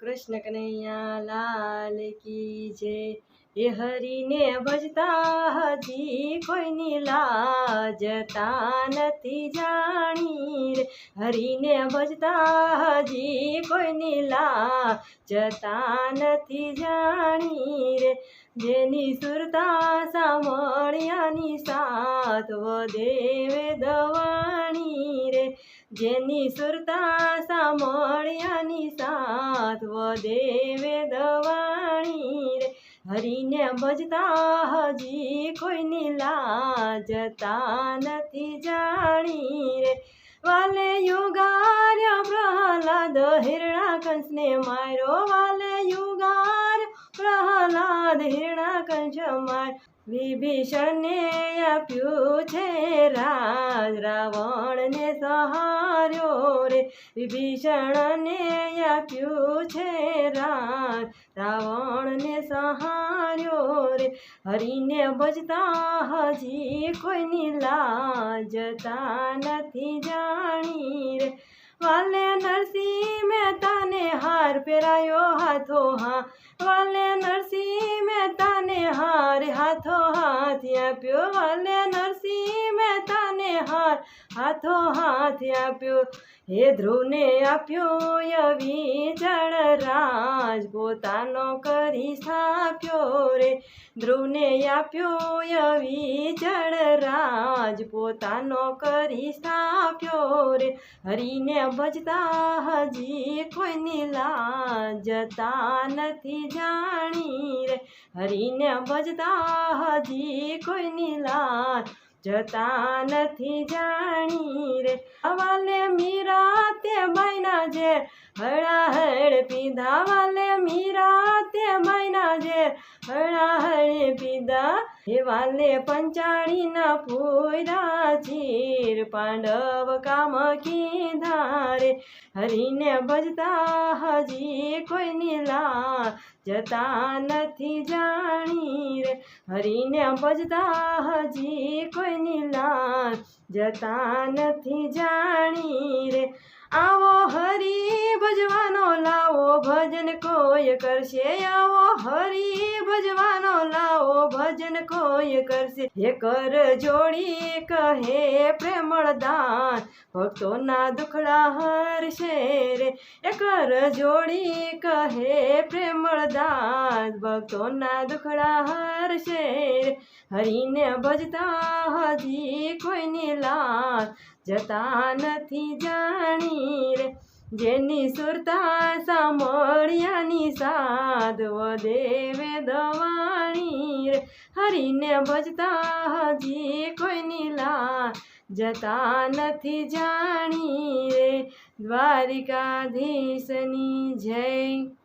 કૃષ્ણ કનૈયા લાલ કી જય. એ હરીને ભજતા હજી કોઈની લાજતા નથી જાણી રે. હરીને ભજતા હજી કોઈની લાજતા નથી જાણી રે. જેની સુરતા સામળિયાની સાત દેવે દવાણી રે જેની સુરતા સામળિયાની સાત દેવે દવાણી રે. હરીને ભજતા હજી કોઈની લાજતા નથી જાણી રે. વાલે યુગાર્ય પ્રહલાદ હિરણા કંસને માર્યો, વાલે કંસ માર વિભીષણને આપ્યું છે રાજ રાવણને સહાર્યો રે. વિભીષણને આપ્યું છે રાજ રાવણને સહાર્યો રે. હરીને ભજતા હજી કોઈની લાજતા નથી જાણી રે. વાલે નરસિંહ હાર પહેરાયો હાથો હા વાલે નરસિંહ મહેતાને હાર હાથો હાથ આપ્યો. વાલે નરસિંહ હાર હાથો હાથ આપ્યો. હે ધ્રુવને આપ્યો યવી રાજ પોતાનો કરી સ્થાપ્યો રે. ધ્રુવને આપ્યો યવી રાજ પોતાનો કરી સ્થાપ્યો રે. હરીને ભજતા હજી કોઈની લાજતા નથી જાણી રે. હરીને ભજતા હજી કોઈની લાજ જતા નથી જાણી રે. વાલે મીરા તે મહિના જે, હળાહળ પીધા. વાલે મીરા તે મહિના જે, હળાહળ પીધા. હે વાલે પંચાળીના ફૂરા પાંડવ કામ કીધા રે હરીને ભજતા હજી કોઈની લા જતા નથી જાણી રે. હરિને ભજતા હજી કોઈની લા જતા નથી જાણી રે. આવો હરી ભજવાનો લાવો, ભજન કોઈ કરશે? આવો હરી ભજન કોઈ કરશે? હે કર જોડી કહે પ્રેમળ દાન. ભક્તોના દુખડા હરશે રે. એ કર જોડી કહે પ્રેમળ દાન. ભક્તોના દુખડા હરશે રે. હરીને ભજતા હજી કોઈની લાજ જતા નથી જાણી રે. જેની સુરતા સામળિયાની સાધ દેવે દવાણી રે હરીને ભજતા હજી કોઈની લા જતા નથી જાણી રે દ્વારિકાધીશની જય.